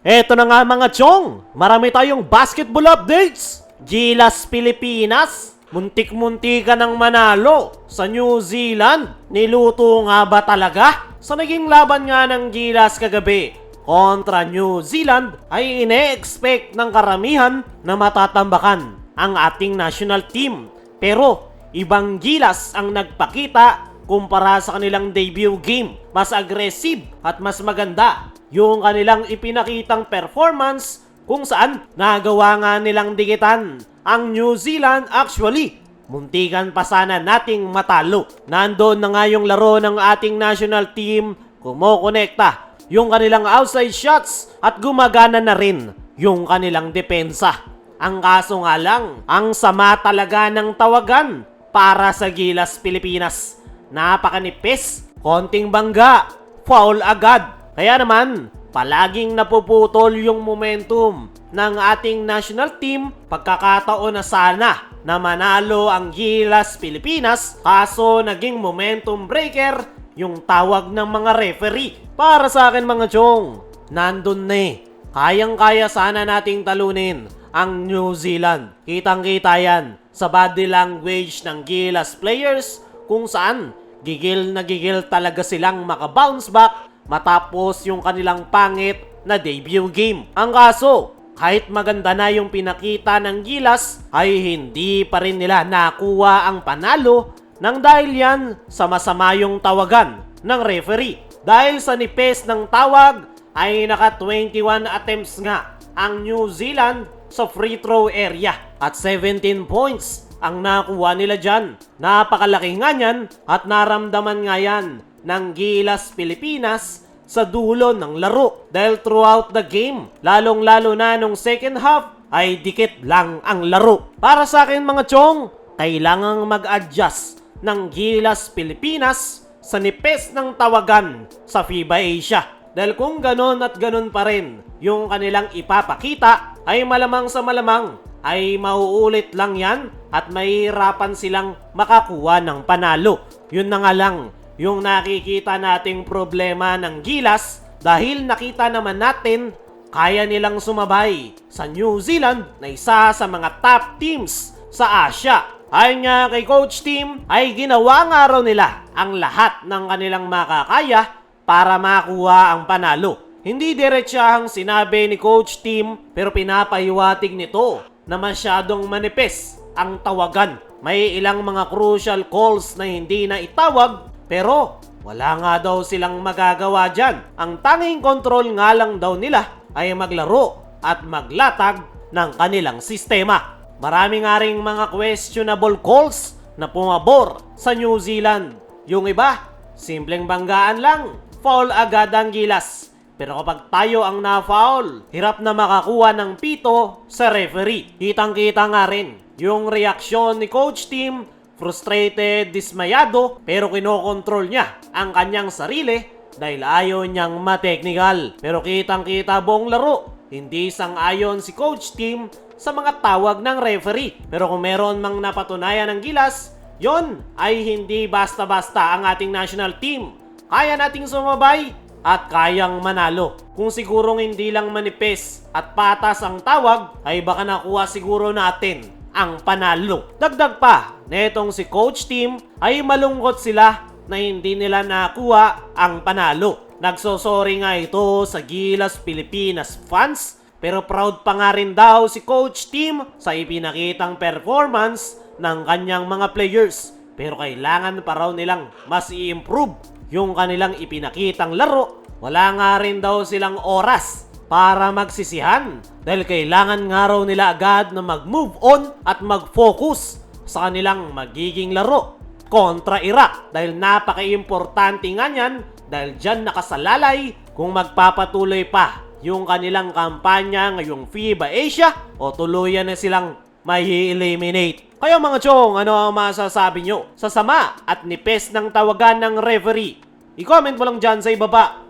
Eto na nga mga chong, marami tayong basketball updates. Gilas Pilipinas, muntik-munti ka ng manalo sa New Zealand. Niluto nga ba talaga? Sa naging laban nga ng Gilas kagabi kontra New Zealand ay ine-expect ng karamihan na matatambakan ang ating national team. Pero ibang Gilas ang nagpakita kumpara sa kanilang debut game. Mas aggressive at mas maganda yung kanilang ipinakitang performance kung saan nagawa nga nilang dikitan ang New Zealand actually. Muntikan pa sana nating matalo. Nandoon na nga yung laro ng ating national team kumokonekta yung kanilang outside shots at gumagana na rin yung kanilang depensa. Ang kaso nga lang, ang sama talaga ng tawagan para sa Gilas Pilipinas. Napakanipis, konting bangga, foul agad. Kaya naman, palaging napuputol yung momentum ng ating national team pagkakataon na sana na manalo ang Gilas Pilipinas kaso naging momentum breaker yung tawag ng mga referee. Para sa akin mga chong, nandun na eh. Kayang-kaya sana nating talunin ang New Zealand. Kitang-kita yan sa body language ng Gilas players kung saan gigil na gigil talaga silang makabounce back matapos yung kanilang pangit na debut game. Ang kaso, kahit maganda na yung pinakita ng Gilas, ay hindi pa rin nila nakuha ang panalo nang dahil yan sa masama yung tawagan ng referee. Dahil sa nipes ng tawag, ay naka 21 attempts nga ang New Zealand sa free throw area at 17 points ang nakuha nila dyan. Napakalaki nga yan at naramdaman nga yan ng Gilas Pilipinas sa dulo ng laro. Dahil throughout the game, lalong-lalo na nung second half, ay dikit lang ang laro. Para sa akin mga chong, kailangang mag-adjust ng Gilas Pilipinas sa nipes ng tawagan sa FIBA Asia. Dahil kung ganon at ganon pa rin yung kanilang ipapakita, ay malamang sa malamang ay mauulit lang yan at mahihirapan silang makakuha ng panalo. Yun na nga lang, yung nakikita nating problema ng Gilas dahil nakita naman natin kaya nilang sumabay sa New Zealand na isa sa mga top teams sa Asia. Ayon nga kay Coach Team ay ginawa nga raw nila ang lahat ng kanilang makakaya para makuha ang panalo. Hindi diretsahang sinabi ni Coach Team pero pinapahiwatig nito na masyadong manipis ang tawagan. May ilang mga crucial calls na hindi na itawag pero wala nga daw silang magagawa dyan. Ang tanging control nga lang daw nila ay maglaro at maglatag ng kanilang sistema. Marami nga ring mga questionable calls na pumabor sa New Zealand. Yung iba, simpleng banggaan lang, foul agad ang gilas. Pero kapag tayo ang na-foul, hirap na makakuha ng pito sa referee. Kitang-kita nga rin yung reaksyon ni coach team, frustrated, dismayado, pero kinokontrol niya ang kanyang sarili dahil ayaw niyang mateknikal. Pero kitang-kita buong laro, hindi sang-ayon si coach team sa mga tawag ng referee. Pero kung meron mang napatunayan ng gilas, yon ay hindi basta-basta ang ating national team. Kaya nating sumabay at kayang manalo. Kung sigurong hindi lang manipis at patas ang tawag, ay baka nakuha siguro natin ang panalo. Dagdag pa, netong si coach team ay malungkot sila na hindi nila nakuha ang panalo. Nagsosorry nga ito sa Gilas Pilipinas fans pero proud pa nga rin daw si coach team sa ipinakitang performance ng kanyang mga players. Pero kailangan pa raw nilang mas i-improve yung kanilang ipinakitang laro. Wala nga rin daw silang oras para magsisihan dahil kailangan nga raw nila agad na mag-move on at mag-focus sa kanilang magiging laro kontra Iraq dahil napaka-importante nga niyan dahil dyan nakasalalay kung magpapatuloy pa yung kanilang kampanya ngayong FIBA Asia o tuluyan na silang may eliminate. Kaya mga chong, ano ang masasabi nyo sa sama at nipes ng tawagan ng referee? I-comment mo lang dyan sa ibaba.